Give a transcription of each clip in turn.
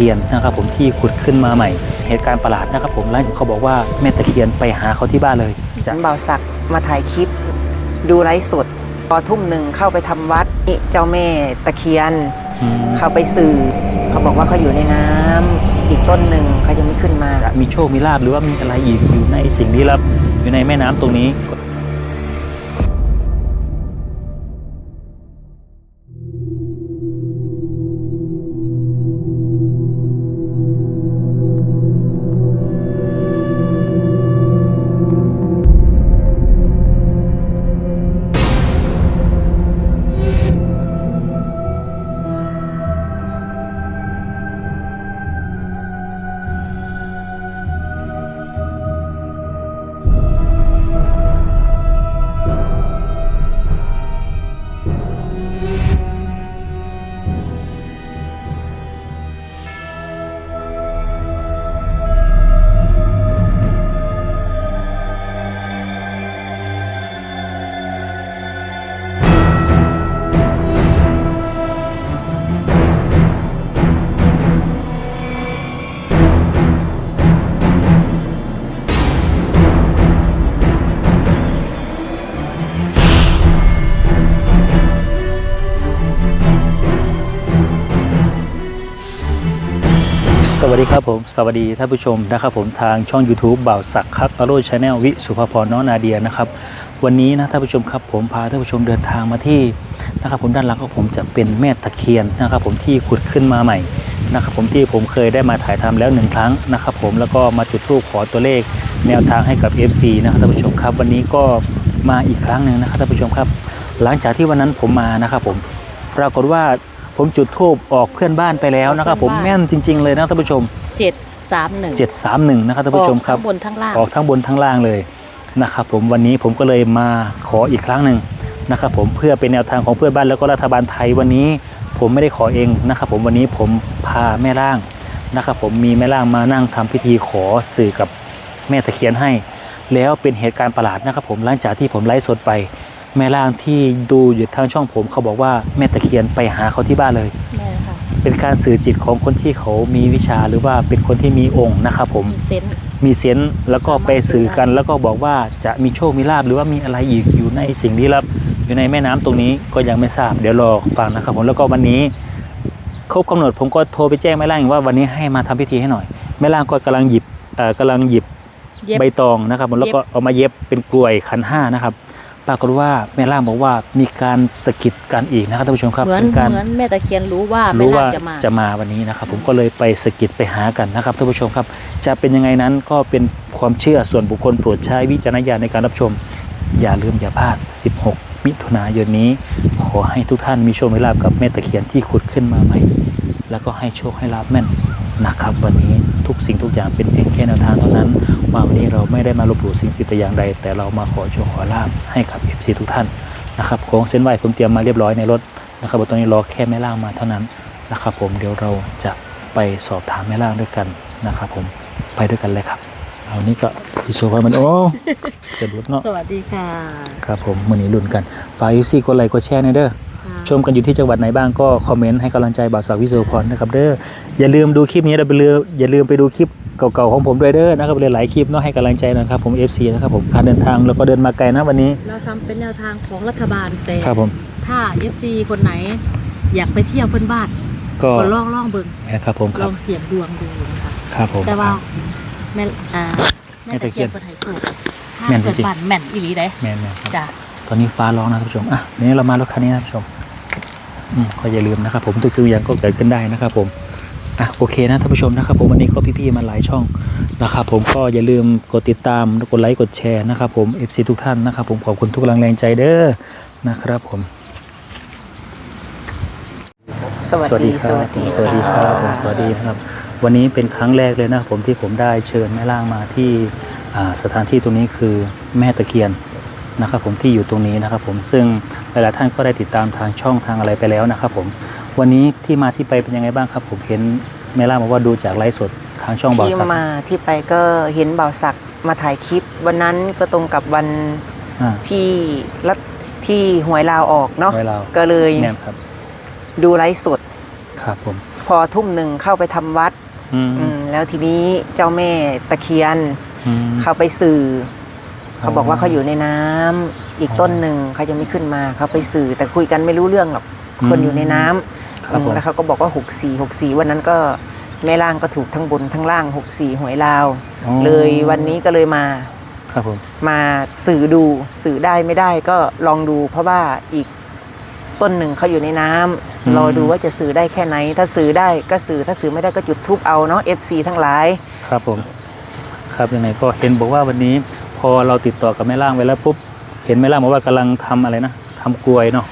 คียนนะครับผมที่ขุดขึ้นมาใหม่ เหตุการณ์ประหลาดนะครับผมแล้วเขาบอกว่าแม่ตะเคียนไปหาเขาที่บ้านเลยจะเบาศักดิ์มาถ่ายคลิป ดูไลฟ์สดพอทุ่มหนึ่งเข้าไปทำวัดนี่เจ้าแม่ตะเคียนอืมเข้าไปสื่อ เขาบอกว่าเขาอยู่ในน้ำอีกต้นหนึ่งเขายังไม่ขึ้นมาจะมีโชคมีลาบหรือว่ามีอะไรอีกอยู่ในสิ่งลี้ลับอยู่ในแม่น้ำตรงนี้ วัสดีครับผม สวัสดีท่านผู้ชมนะครับผมทางช่อง YouTube บ่าวศักดิ์คักอโรชแนลวิสุภพรน้องนาเดียนะครับวันนี้นะท่านผู้ชมครับผมพาท่านผู้ชมเดินทางมาที่นะครับผมด้านหลังของผมจะเป็นแม่ตะเคียนนะครับผมที่ขุดขึ้นมาใหม่นะครับผมที่ผมเคยได้มาถ่ายทำแล้วหนึ่งครั้งนะครับผมแล้วก็มาจุดธูปขอตัวเลขแนวทางให้กับ FC นะครับท่านผู้ชมครับ วันนี้ก็มาอีกครั้งหนึ่งนะครับท่านผู้ชมครับ หลังจากที่วันนั้นผมมานะครับผมปรากฏว่า ผมจุดธูปออกเพื่อนบ้านไปแล้วนะครับ ผมแม่นจริง ๆ เลยนะท่านผู้ชมเจ็ดสามหนึ่ง731นะครับท่านผู้ชมครับทั้งบนทั้งล่างออกทั้งบนทั้งล่างเลยนะครับผมวันนี้ผมก็เลยมาขออีกครั้งหนึ่งนะครับผมเพื่อเป็นแนวทางของเพื่อนบ้านแล้วก็รัฐบาลไทยวันนี้ ผมไม่ได้ขอเองนะครับผมวันนี้ผมพาแม่ล่างนะครับผมมีแม่ล่างมานั่งทำพิธีขอสื่อกับแม่ตะเคียนให้ แล้วเป็นเหตุการณ์ประหลาดนะครับผมหลังจากที่ผมไลฟ์สดไป แม่ล่างที่ดูอยู่ทางช่องผมเขาบอกว่าแม่ตะเคียนไปหาเขาที่บ้านเลย แม่ค่ะเป็นการสื่อจิตของคนที่เขามีวิชาหรือว่าเป็นคนที่มีองค์นะครับผมมีเซนส์ มีเซนส์แล้วก็ไปสื่อกัน แล้วก็บอกว่าจะมีโชคมีลาบหรือว่ามีอะไรอีกอยู่ในสิ่งลี้ลับ อยู่ในแม่น้ำตรงนี้ก็ยังไม่ทราบเดี๋ยวรอฟังนะครับผมแล้วก็วันนี้ครบกำหนดผมก็โทรไปแจ้งแม่ล่างว่าวันนี้ให้มาทำพิธีให้หน่อยแม่ล่างก็กำลังหยิบเอ่อกำลังหยิบ เย็บ ใบตองนะครับผมแล้วก็เอามาเย็บเป็นกลวยขันห้านะครับ ปรากฏว่าแม่ล่างบอกว่ามีการสะกิดกันอีกนะครับท่านผู้ชมครับเหมือนเป็นการ เหมือนแม่ตะเคียนรู้ว่าแม่รู้ล่าว่างจะมา จะมาวันนี้นะครับ ผมก็เลยไปสะกิดไปหากันนะครับท่านผู้ชมครับ จะเป็นยังไงนั้นก็เป็นความเชื่อส่วนบุคคลโปรดใช้วิจารณญาณในการรับชม อย่าลืมอย่าพลาด 16 มิถุนายนนี้ ขอให้ทุกท่านมีโชคมีลาบกับแม่ตะเคียนที่ขุดขึ้นมาใหม่ แล้วก็ให้โชคให้ลาบแม่น นะครับ วันนี้ทุกสิ่งทุกอย่างเป็นเพียงแค่แนวทางเท่านั้นว่าวันนี้เราไม่ได้มาลบหลู่สิ่งสิทธิ์แต่อย่างใด แต่เรามาขอโชคขอลาบให้กับเอฟซีทุกท่านนะครับของเส้นไหวผมเตรียมมาเรียบร้อยในรถนะครับตอนนี้รอแค่แม่ล่างมาเท่านั้นนะครับผมเดี๋ยวเราจะไปสอบถามแม่ล่างด้วยกันนะครับผมไปด้วยกันเลยครับเอานี่ก็อีโซไว้มันโอ้จะรุดเนาะสวัสดีค่ะ ครับผมมือนี้ลุ้นกันฝากยูซี่กดไลค์กดแชร์หน่อยเด้อ ชมกันอยู่ที่จังหวัดไหนบ้างก็คอมเมนต์ให้กำลังใจบ่าวสาววิศวพรนะครับเด้ออย่าลืมดูคลิปนี้เราไปเรืออย่าลืมไปดูคลิปเก่าๆของผมด้วยเด้อนะครับเลยหลายคลิปเนาะให้กำลังใจหนะครับผม FC นะครับผมการเดินทางแล้วก็เดินมาไกลนะวันนี้ เราทำเป็นแนวทางของรัฐบาลแต่ครับผมถ้า FC คนไหน อยากไปเที่ยวเพื่อนบ้านก็ก็ลองลองเบิ่งนะครับผมคลรับองเสี่ยงดวงดูนะคะครับผมแต่ว่าครับ แม่อ่าแม่แม่ตะตะเคีเคียยนนเป็นไห้สูตรถ้าแม่นเกิดจริงบ้านแม่นอีหลีเด้แม่นๆครับ จ้ะ ตอนนี้ฟ้าร้องนะท่านผู้ชมอะวันนี้เรามารถคันนี้นะท่านผู้ชมอืมก็อย่าลืมนะครับ ผมทุกสิ่งทุกอย่างก็เกิดขึ้นได้นะครับผมอะโอเคนะท่านผู้ชมนะครับ ผมวันนี้ก็พี่ๆมาหลายช่องนะครับ ผมก็อย่าลืมกดติดตามกดไลค์กดแชร์นะครับ ผม FC ทุกท่านนะครับ ผมขอบคุณทุกกำลังแรงใจเด้อนะครับผมสวัสดีครับผมสวัสดีครับผมสวัสดีครับ วันนี้เป็นครั้งแรกเลยนะครับผมที่ผมได้เชิญแม่ล่างมาที่อ่าสถานที่ตรงนี้คือแม่ตะเคียน นะครับผมที่อยู่ตรงนี้นะครับผมซึ่งหลายๆท่านก็ได้ติดตามทางช่องทางอะไรไปแล้วนะครับผมวันนี้ที่มาที่ไปเป็นยังไงบ้างครับ ผมเห็นแม่ล่างบอกว่าดูจากไลฟ์สดทางช่องบอที่สักมาที่ไปก็เห็นเบาศักดิ์มาถ่ายคลิป วันนั้นก็ตรงกับวันอ่า ที่รัฐที่หวยลาวออกเนาะไว้เราก็เลยเนี่ยครับดูไลฟ์สด ครับผมพพอทุ่มหนึ่งเข้าไปทำวัดอืมอืมแล้วทีนี้เจ้าแม่ตะเคียนอืมเขาไปสื่อออ เขาบอกว่าเขาอยู่ในน้ำอีกต้นหนึ่งเขาจะไม่ขึ้นมาเขาไปสื่อแต่คุยกันไม่รู้เรื่องหรอกคนอยู่ในน้ำครับผมแล้วเขาก็บอกว่าหกสี่หกสี่วันนั้นก็แม่ล่างก็ถูกทั้งบนทั้งล่างหกสี่หวยลาวอ๋อเลยวันนี้ก็เลยมาครับผมมาสื่อดูสื่อได้ไม่ได้ก็ลองดู เพราะว่าอีกต้นหนึ่งเขาอยู่ในน้ำรอดูว่าจะสื่อได้แค่ไหน ถ้าสื่อได้ก็สื่อถ้าสื่อไม่ได้ก็จุดทูบเอาเนาะ FC ทั้งหลาย ครับผม ครับยังไงก็เห็นบอกว่าวันนี้ พอเราติดต่อกับแม่ล่างไปแล้วปุ๊บเห็นแม่ล่างบอกว่ากำลังทำอะไรนะทำกลวยเนาะ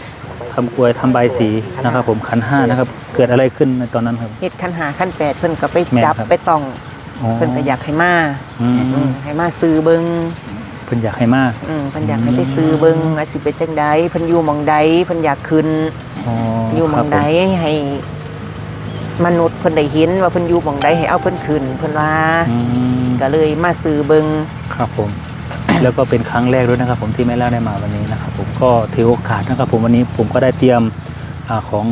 ทำกลวยทำใบายสีนะครับ ผมขันห้านะครับ เกิดอะไรขึ้นในตอนนั้นครับเฮ็ดขั้นหาขั้นแปดเพิ่นก็ไปแม่นจับครับไปต้องอ๋อเพิ่นก็อยากให้มาอืมอืมให้มาซื้อเบิงเพิ่นอยากให้มากอืมเพิ่นอยากให้ไปซื้อเบิงว่าสิเป็นจังใดเพิ่นอยู่หมองใดเพิ่นอยากขึ้นอ๋ออยู่หมครัอบงผใดให้มนุษย์เพิ่นได้เห็นว่าเพิ่นอยู่หมองใดให้เอาเพิ่นขึ้นเพิ่นว่าอืมก็เลยมาซื้อเบิงครับผม แล้วก็เป็นครั้งแรกด้วยนะครับผมที่แม่ล่าได้มาวันนี้นะครับผมก็ถือโอกาสนะครับผมวันนี้ผมก็ได้เตรียมอาของ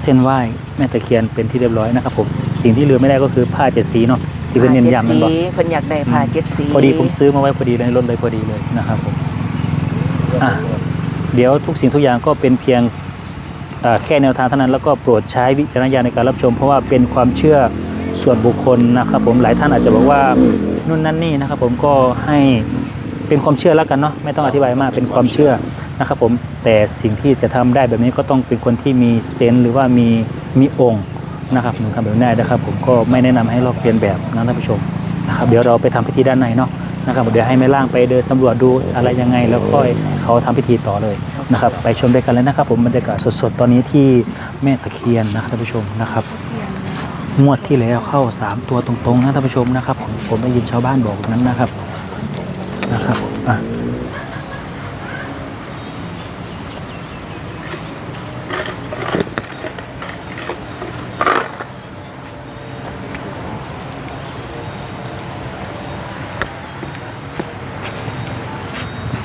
เส้นไหว้แม่ตะเคียนเป็นที่เรียบร้อยนะครับผมสิ่งที่ลืมไม่ได้ก็คือผ้าเจ็ดสีเนาะที่เป็นเน้นย้ำนั่นผ้าบ่เจ็ดสีเพิ่นอยากได้ผ้าเจ็ดสีพอดีผมซื้อมาไว้พอดีเลยในรถเลยพอดีเลยนะครับผมอะเดี๋ยวทุกสิ่งทุกอย่างก็เป็นเพียงอ่าแค่แนวทางเท่านั้นแล้วก็โปรดใช้วิจารณญาณในการรับชม เพราะว่าเป็นความเชื่อส่วนบุคคลนะครับผมหลายท่านอาจจะบอกว่านู่นนั่นนี่นะครับผมก็ให้ เป็นความเชื่อแล้วกันเนาะไม่ต้องอธิบายมากเป็นความเชื่อนะครับผมแต่สิ่งที่จะทำได้แบบนี้ก็ต้องเป็นคนที่มีเซนส์หรือว่ามีมีองค์นะครับถึงทำแบบนี้ได้นะครับ ผมก็ไม่แนะนำให้ลอกเลียนแบบนะท่านผู้ชมนะครับเดี๋ยวเราไปทำพิธีด้านในเนาะนะครับเดี๋ยวให้แม่ล่างไปเดินสำรวจดูอะไรยังไง แล้วค่อยเขาทำพิธีต่อเลยนะครับไปชมด้วยกันเลยนะครับ ผมบรรยากาศสดๆ ตอนนี้ที่แม่ตะเคียนนะครับท่านผู้ชมนะครับงวดที่แล้วเข้า 3 ตัวตรงๆนะท่านผู้ชมนะครับผมได้ยินชาวบ้านบอกนั้นนะครับ อะ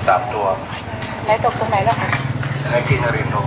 สามตัวไหนตกตรงไหนแล้วคะให้พี่นรินทร์ดู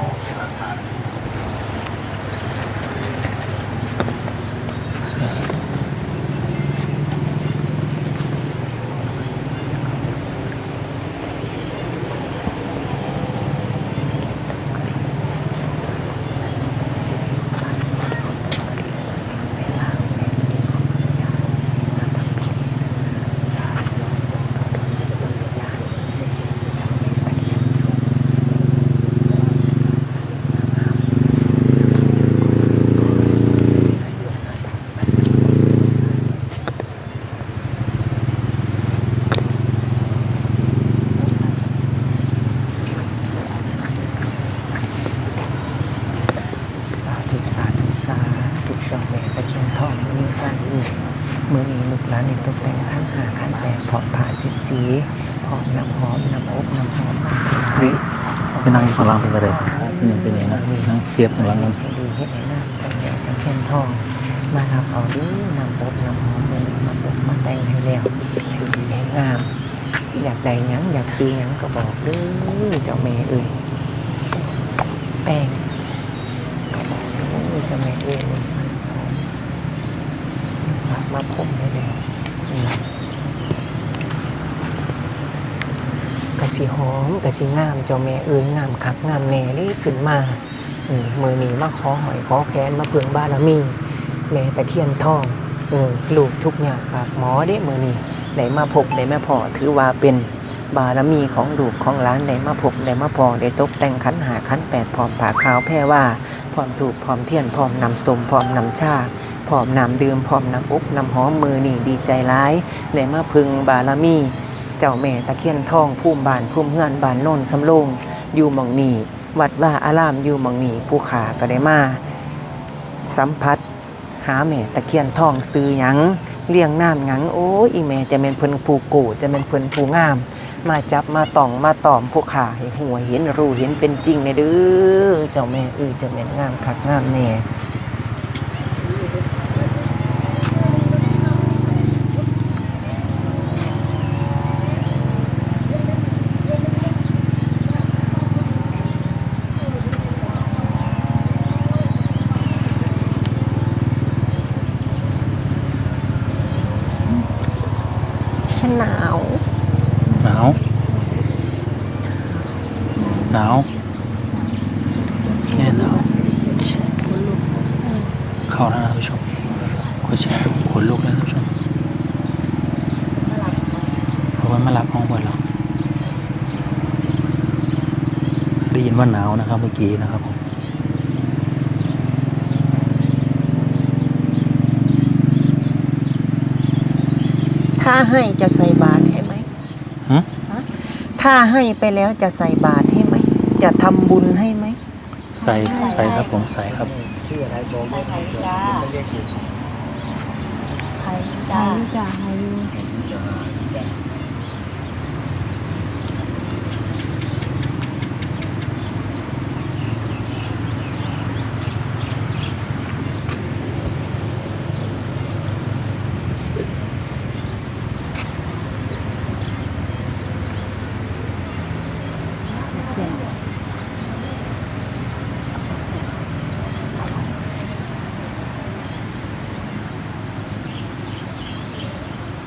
สาธุสาธุสาธุเจ้าแม่ตะเคียนทองมีจันอีก มือนี้ลูกหลานนี่ตกแต่งขั้นหาขั้นแปดพร้อมผ้าเสียดสีพร้อมน้ำหอมน้ำอบน้ำหอมน้ำเทียนไปนั่งข้างล่างเป็นกระเดนี่เป็นยังไงนะนั่งเสียบข้างล่างกันให้ดีให้ไหนน้ำเจ้าแม่ตะเคียนทอง มารับเอาด้อน้ำอบน้ำหอมมือนี้มาตกมาแต่งให้แล้วให้ดีให้งาม อยากได้หยังอยากซื้อหยังก็บอกเด้อเจ้าแม่เอ้ยแป้งก็บอกเด้อเจ้าแม่เอ้ย มามาผมได้แล้วกะสีหอมกะสีงามเจ้าแม่เอ้ยงามคักงามแน่เลยขึ้นมาอืมือนีมาขอหอยขอแขนมาเพื่องบารมี แม่ตะเคียนทองเออลูกทุกอย่างปากหมอเด้มือนีไหนมาพบไหนมาพอถือว่าเป็น บารมีของลูกของหลานได้มาพบได้มาพอได้ตกแต่งขันหาขันแปดพร้อมผ่าขาวแพร่ว่าพร้อมถูกพร้อมเทียนพร้อมนำสมพร้อมนำชาพร้อมนำดื่มพร้อมนำอุบนำหอมมือนี่ดีใจร้ายได้มาพึงบารมี เจ้าแม่ตะเคียนทองภูมิบานภูมิเฮือนบานโน่นสำโรงอยู่มองนีวัดว่าอารามอยู่มองนีผู้ขาก็ได้มาสัมผัสหาแม่ตะเคียนทองซื้อหยังเลี้ยงน้ำหยังโอ้อีแม่จะเป็นเพิ่นผู้กูจะเป็นเพิ่นผูงาม มาจับมาต่องมาตอมผู้ขาให้หัวเห็นรูเห็นเป็นจริงในเด้อเจ้าแม่เอ้ยเจ้าแม่งามคักงามแน่หนาว หนาว หนาวแน่หนาว คนลุก เข้าแล้วนะท่านผู้ชมกดแชร์ขนลุกเลยท่านผู้ชม มาหลับ เพราะว่ามารับห้องเปิดแล้วได้ยินว่าหนาวนะครับ เมื่อ กี้นะครับผมถ้าให้จะใส่บาตรให้ไหมหึถ้าให้ไปแล้วจะใส่บาตรให้ไหม จะทำบุญให้ไหม ใส่ใส่ครับผมใส่ครับไข่จ้า ไข่จ้า จ้าไข่เ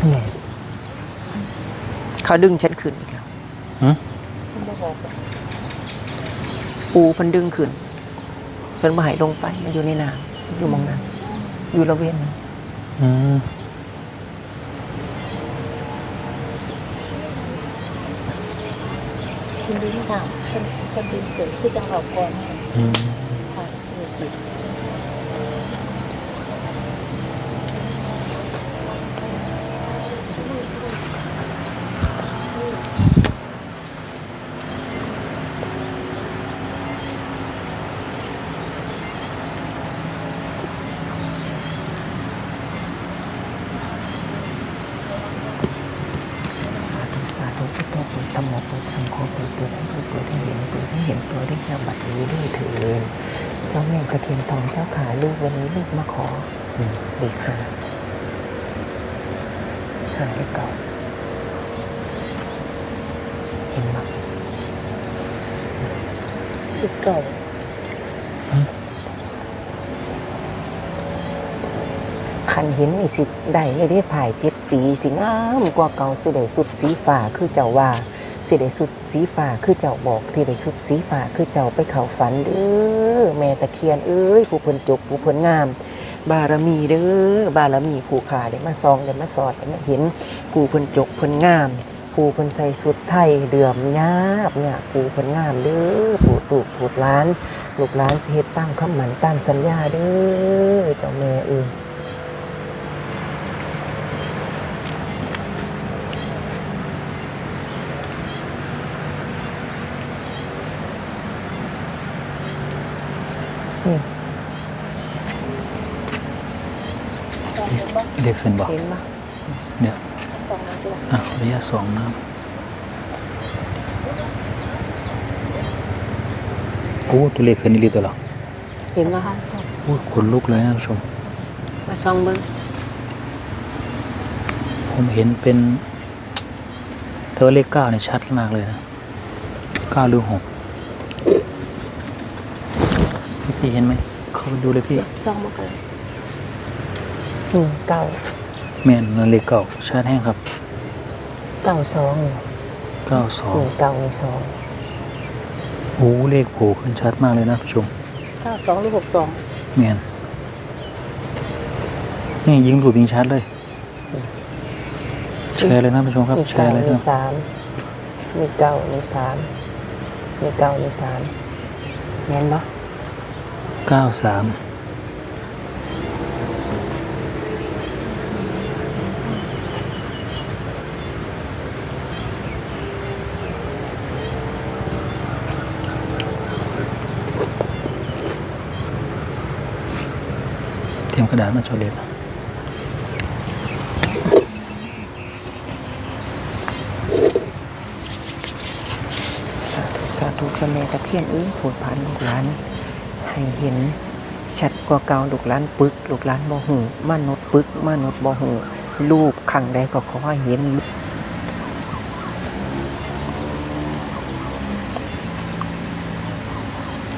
นี่ยเขาดึงฉันขึ้นอีกแล้วหึปูเพันดึงขึ้นเพิ่นมาใหายลงไป มันอยู่ในน้ำอยู่หมองนั้นอยู่ระเวนนั้นอืมคุณดิ้งค่ะคนคนดิ้งเกิดคือจังหวะก่อนอืมค่ะสื่อจิต สาธุสาธุ พุทโธเปิดธรรมโมเปิดสังโฆเปิดเปิดให้รู้เปิดให้เห็นเปิดให้เห็นตัวได้แค่บัดนี้ด้วยเถินเจ้าแม่ตะเคียนทองเจ้าขาลูกวันนี้ลูกมาขอเด็กหาหาได้เก่าเห็นไหมเด็กเก่า คันเห็นนี่สิได้เลยได้ผ่ายเจ็ดสีสีงามกว่าเก่าสิได้สุดสีฟ้าคือเจ้าว่าสิได้สุดสีฟ้าคือเจ้าบอกที่ได้สุดสีฟ้าคือเจ้าไปเข้าฝันเด้อแม่ตะเคียนเอ้ยผู้เพิ่นจบผู้เพิ่นงาม บารมีเด้อบารมีผู้ขาได้มาซองได้มาสอดได้มาเห็นผู้เพิ่นจกเพิ่นงามผู้เพิ่นใส่สุดไทยเดือมยาบเนี่ยผู้เพิ่นงามเด้อผู้ตูกผู้ล้านลูกหลานสิเฮ็ดตามคำหมันตามสัญญาเด้อเจ้าแม่เอ้ย เป็นบ้าเด็กขึ้นบอกเห็นปะเดี๋ยวสองเป็นตัวอะระยะสองนะโอ้ตัวเล็กขึ้นนี่รีตัวเหรอเห็นปะโอ้ขนลุกเลยนะท่านผู้ชม มาซองเบิ้งผมเห็นเป็นเธอว่าเลขเก้าเนี่ยชัดมากเลยนะเก้าหรือหกพี่เห็นไหม เข้าไปดูเลยพี่สองมาเกิดนี่ เก้าแม่นนั่นเลขเก้าชัดแห้งครับเก้าสองเก้าสองนี่เก้านี่สองโอ้เลขโผล่ขึ้นชัดมากเลยนะผู้ชมเก้าสองหรือหกสองแม่นนี่ยิงถูกยิงชัดเลยแชร์เลยนะผู้ชมครับนี่แชเก้าร์เลยนี่นะสามนี่เก้านี่สามนี่เก้านี่สามแม่นปะเก้าสาม เตรียม กระดาษมาโชว์เล็บสาธุสาธุเจ้าแม่ตะเคียนเอ้ยโผดผ่านลูกหลาน ให้เห็นชัดกว่าเก่าลูกหลานปึก ลูกหลานบ่หูมนุษย์ปึกมนุษย์บ่หูรูปขังใดก็ขอให้เห็น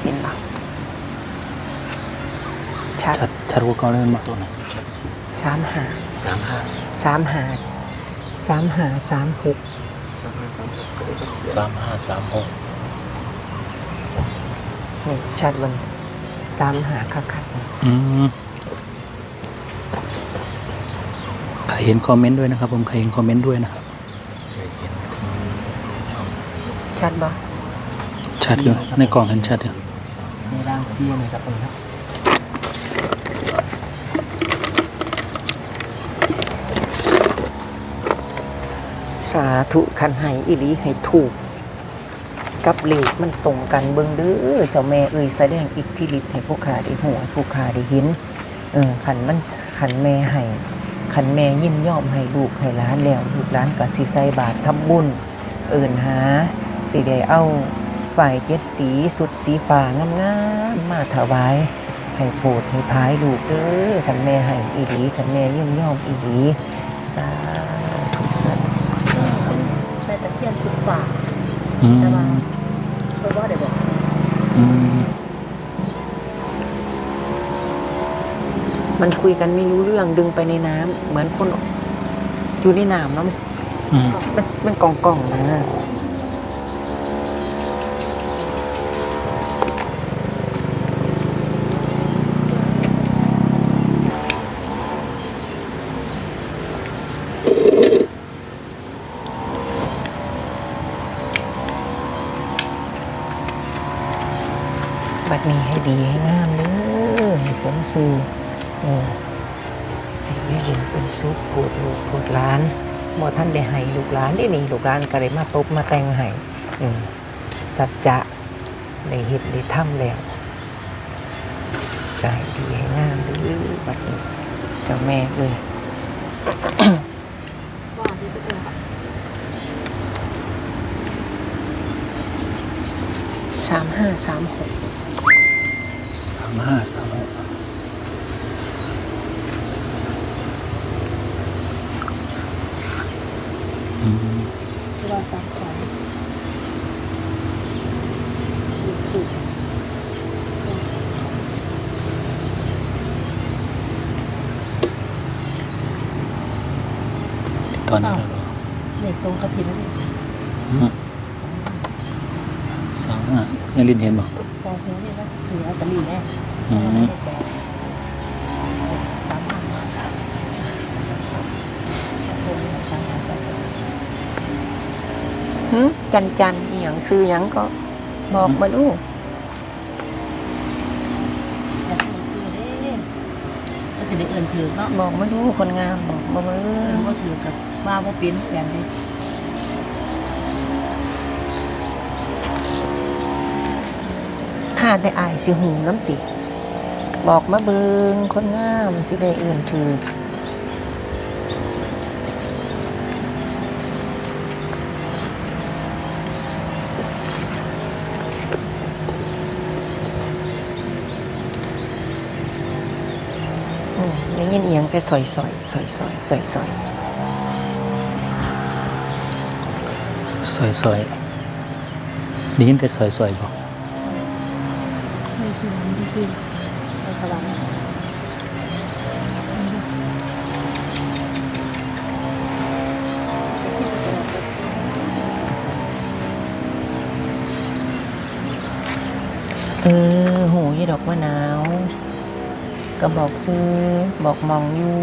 เห็นปะชัด ชัดชัด กว่าเก่าเลยมันมาตัวไหนสามหาสามห้าสามหาสามหาสามหกสามห้าสามหกนี่ชัดเบนสามหาคักคักอืมใครเห็นคอมเมนต์ด้วยนะครับ ผมใครเห็นคอมเมนต์ด้วยนะครับ ชัดบ่ชัดอยู่ในกล่องเห็นชัดอยู่ ในร่างเที่ยนะครับผมครับ สาธุคันให้อิลีให้ถูก กับเลขมันตรงกันเบิ่งเด้อเจ้าแม่เอ่ยแสดงอิทธิฤทธิ์ให้ผู้ขาได้หัวผู้ขาได้ห็นเออขันมันขันแม่ให้ขันแม่ยินยอมให้ลูกให้ล้านแล้วลูกล้านก็สิใส่บาตรทำบุญ เอินหาสิได้เอาฝ่ายเจ็ดสีสุดสีฟ้างามๆมาถวายให้โปรดให้พายลูกเด้อขันแม่ให้อีหลีขันแม่ยินยอมอีหลีสาธุสาธุสาธุแม่ต เคียนชุดฝากอืแต่ว่ามเพราะว่าเดี๋ยวบอกอืมมันคุยกันไม่รู้เรื่องดึงไปในน้ำเหมือนคนอยู่ในน้ำเนาะมันอืมมันมันกองกองๆนะบัดนี้ให้ดีให้งามเด้อให้สม ซื่อเออให้ได้ยินเป็นสุขพูดลูกพูดหล้านบ่ท่านได้ให้ลูกหลานได้นี่ลูกหลานก็ได้มาตบมาแต่งให้อืมสัจจะได้เฮ็ดได้ทำแล้วก็ให้ดีให้งามเด้อบัดนี้เจ้าแม่เลยว่าที่จะเป็นแบบสามห้าสามหกสามห้าสามหก ที่ว่าสามของถูกตอนนี้เราเลขตรงกระถิ่นนั่นเองอืมสามห้ายังลินเห็นบ่พอเพียงนี่ว่าถืออัตลีแน่ อืม เลขแปดสามห้าสามสามห้าสาม หึ จันจันอหย่างซื้อหยังก็บอกมาดูอยากซื้อซื้อเด้ก็สิได้เอินถือเนาะบอกมาดูคนงามบอกมาเบิ่เอินงว่าถือกับว่าว่าเป็นแฟนเลยข้าได้อายสิหูน้ำติ บอกมาเบิงคนงามสิได้เอื่นถืออืม ได้ยินเอียงแต่สอยสอยสอยสอยสอยสอยซอยซอยได้ยินแต่ซอยซอยบ่ไม่ซื้อไม่ซื้อใส่สว่างเออหูยดอกมะนาว ก็บอกซื้อบอกมองอยู่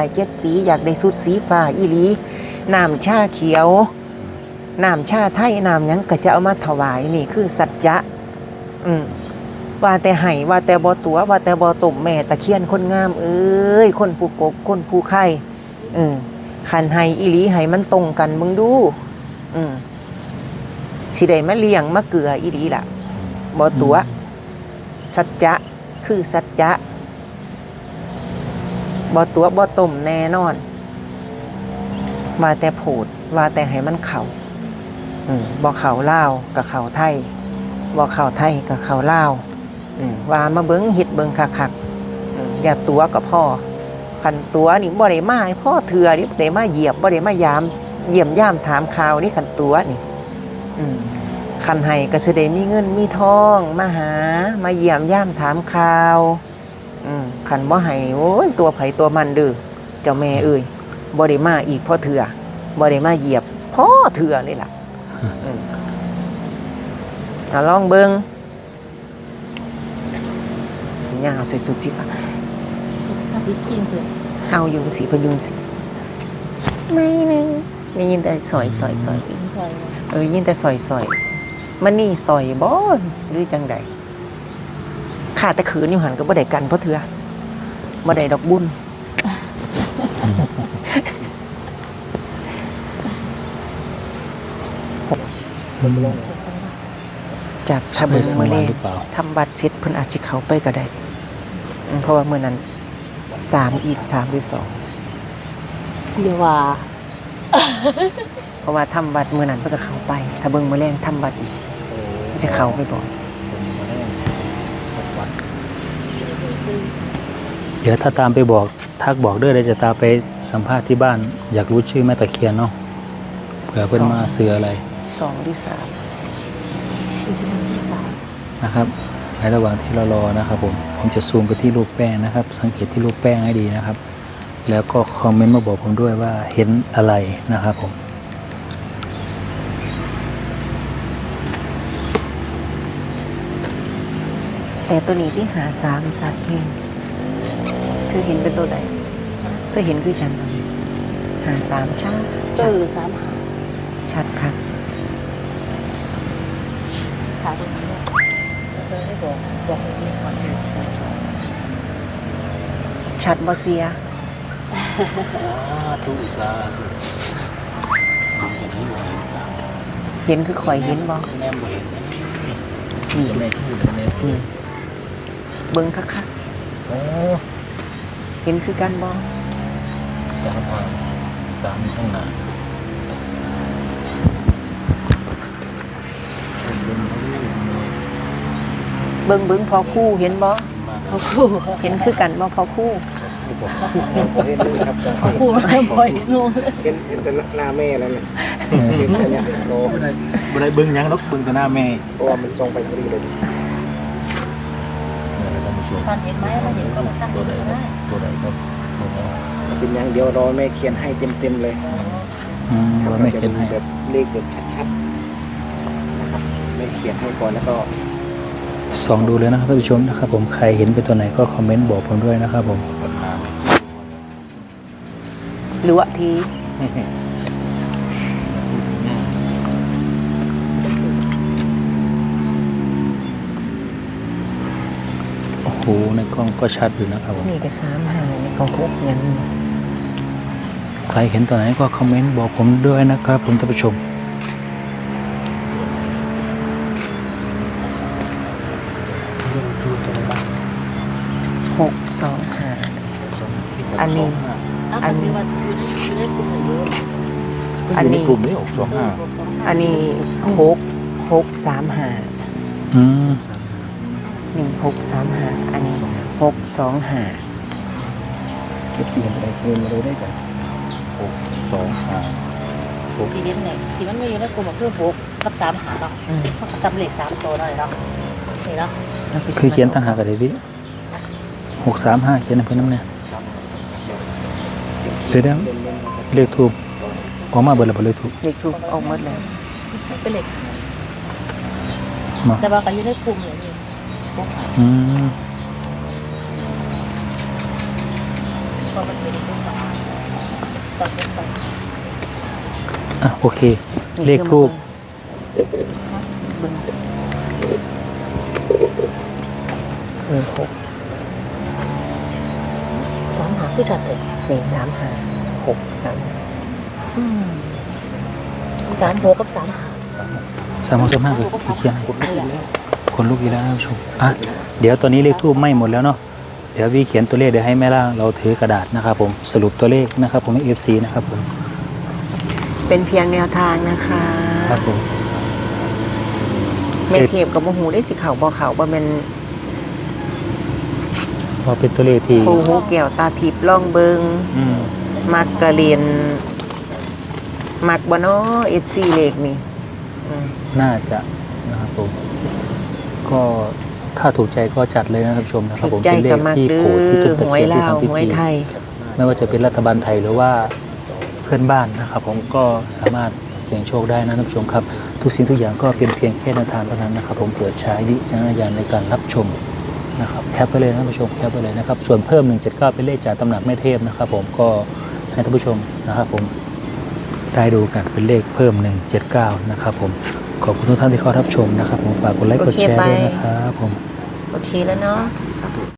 สายเจ็ดสีอยากได้สุดสีฟ้าอีลีน้ำชาเขียวน้ำชาไทยน้ำยังก็จะเอามาถวายนี่คือสัจจะ อืมว่าแต่ไห้ว่าแต่บ่ตัว ว่าแต่บ่ตุ่มแม่ตะเคียนคนงาม เอ้ย คนผู้กกคนผู้ไข่เออขันไห้อีหลีไห้มันตรงกันมึงดู อืมสิได้มาเลี้ยงมาเกลืออีหลีล่ะบ่ตัว สัจจะคือสัจจะบ่ตัวบ่ต้มแน่นอน ว่าแต่โผดว่าแต่ให้มันเข่าอืมบ่เข่าลาวกับเข่าไทย บ่เข่าไทยกับเข่าลาวอืมว่ามาเบิ้งเห็ดเบิ้งคักๆอืมอย่าตัวก็พอคันตัวนี่บ่ได้มาให้พ่อเถื่อนี่บ่ได้มาเหยียบบ่ได้มายาม เยี่ยมย่ามถามข่าวนี่คันตัวนี่อืมคันให้ก็สิได้มีเงินมีทองมาหา มาเยี่ยมย่ามถามข่าวอืมคันบ่ให้นี่โอ้ยตัวไผตัวมันเด้อเจ้าแม่เอ้ยบ่ได้มาอีกพ่อเถื่อบ่ได้มาเหยียบพ่อเถื่อเลยล่ะ อืมเอาลองเบิ่งยาวใส่สุดสิฟ้าถ้าพิดทิ้งเพิ่นเฮาอยู่สิเพิ่นอยู่สิไม่นึงได้ยินแต่สอยสอยสอยทิ้งซอยเลยเออยินแต่สอยสอยมันนี่สอยบ่หรือจังใดขาดแต่ขืนอยู่หันก็บ่ได้กันเพราะเถื่อบ่ได้ดอกบุญ จากทำใช่บุญสมื้มาอแรหกรือเปล่าทำบัตรเสร็จเพิ่นอาจสิเข้าไปก็ได้อืมเพราะว่ามื้อนั้นสามอีกสามหรือสองเดี๋ยวว่า เพราะว่าทำบัตรมื้อนั้นเพิ่นก็เข้าไป ถ้าเบิ่งมื้อแรงทำบัตรอีกจะเข้าไปบ่เดี๋ยวถ้าตามไปบอกทักบอกเด้อเดี๋ยวจะตามไปสัมภาษณ์ที่บ้าน อยากรู้ชื่อแม่ตะเคียนเนาะเผื่อเพิ่นมาเสืออะไรสองหรือสามคือที่ที่สาม นะครับในระหว่างที่เรารอนะครับผมผมจะซูมไปที่รูปแป้งนะครับ สังเกตที่รูปแป้งให้ดีนะครับ แล้วก็คอมเมนต์มาบอกผมด้วยว่าเห็นอะไรนะครับผมแต่ตัวนี้ที่หาสามสัตว์เองเธอเห็นเป็นตัวใดเธอเห็นคือฉันบ่หาสามชัดเจชัดอสามหาชัดค่ะ บอกบอกให้ดีก่อนชัดบอเซีย สาธุสาธุอย่างนี้ว่าเห็นสามเห็นคือข่อยเห็นบอแนมบ่เห็นนี่แม่พูดแม่พูนี่ดเบิ้งคักคักโอ้ๆเห็นคือกันบอสามทางสามข้างหน้า เบิ้งเบิ้งพอคู่เห็นบอเขาคู่เห็นคือกันบอพอคู่เห็นดูครับเขาคู่มาบ่อยนู่นเห็นเห็นแต่หน้าแม่แล้วเนี่ยเห็นแต่เนี่ยโลบ่ได้บ่ได้เบิ่งหยังนกเบิ่งแต่หน้าแม่เพราะว่ามันทรงไปพอดีเลยท่านผู้ชมท่านเห็นไหมเราเห็นก็มาตั้งตัวใดก็ครับได้ตัวใดครับเป็นอย่างเดียวรอแม่เขียนให้เต็มๆเลยอืมว่าไม่เขียนให้แบบเลขแบบชัดๆนะครับแม่เขียนให้ก่อนแล้วก็ ส่องดูเลยนะครับท่านผู้ชมนะครับผมใครเห็นเป็นตัวไหนก็คอมเมนต์บอกผมด้วยนะครับผมหรือว่าทีโอ้โหในกล้องก็ชัดอยู่นะครับผมนี่ก็สามหานี่ก็หกอยัง ใครเห็นตัวไหนก็คอมเมนต์บอกผมด้วยนะครับผมท่านผู้ชม หกสองหาอันนี้ อันนี้ ว่าคือได้คือได้กลุ่มเยอะอันนี้กลุ่มนี้หกสองห้าอันนี้หกหกสามหาอืมนี่หกสามหาอันนี้หกสองหาเก็บสีกันไปเงินมาดูได้จ้ะหกสองห้าที่เห็นเนี่ยที่มันไม่อยู่ในกลุ่มก็คือหกกับสามหาเนาะอืม มันก็ซ้ำเลขสามตัวหน่อยเนาะนี่เนาะแล้วก็สิคือเขียนต่างหากกันเลยดิ หกสามห้าเขียนในเพื่อนน้ำเนี่ยเดี๋ยวเดี๋ยวเลขทูบออกมาเบอร์ละเบอร์เลขทูบเด็กถูกออกหมดแล้วเป็นเลขมาแต่ว่าก็อยู่ในกลุ่มอย่างนี้หกหาอืมเพราะมันเป็นกลุ่มสามต่อเป็นไปอะโอเค เลขทูบเบิ่งเออหก สามหา คือชัดเลยนี่สามหาหกสามหาสามหกกับสามหาสามหกสามห้าคือที่เขียนให้นี่แหละคนลูกอีกแล้วท่านผู้ชมอะเดี๋ยวตอนนี้เลขทูบไม่หมดแล้วเนาะเดี๋ยววีเขียนตัวเลขเดี๋ยวให้แม่ล่างเราถือกระดาษนะครับผมสรุปตัวเลขนะครับผมให้เอฟซีนะครับผมเป็นเพียงแนวทางนะคะครับผมเมเทปกับโมหูได้สิเขาบ่เขาบ่เป็นโว่าเป็นตัวเลขที่โคหูแก้วตาทิพย์ล่องเบิงอืมมักกะเรียนมักบ่เนาะ FC เลขนี่อืมน่าจะนะครับผมก็ถ้าถูกใจก็จัดเลยนะท่านผู้ชมนะครับถูผกมใจเป็นเลก็ขมักที่เด้โขดที่ต้นอตะหวยเคียนที่ลาวทำพิหวยธีไทย ไม่ว่าจะเป็นรัฐบาลไทยหรือว่าเพื่อนบ้านนะครับ ผมก็สามารถเสี่ยงโชคได้นะท่านผู้ชมครับ ทุกสิ่งทุกอย่างก็เป็นเพียงแค่แนวทางเท่านั้นนะครับ ผมเปิดใช้วิจารณญาณในการรับชม นะครับแคปไปเลยนะท่านผู้ชมแคปไปเลยนะครับส่วนเพิ่ม 179 เป็นเลขจากตำหนักแม่เทพนะครับ ผมก็ให้ท่านผู้ชมนะครับ ผมได้ดูกันเป็นเลขเพิ่ม 179 นะครับ ผมขอบคุณทุกท่านที่เข้ารับชมนะครับ ผมฝากกดไลค์กดแชร์ด้วยนะครับผมโอเคแล้วเนาะ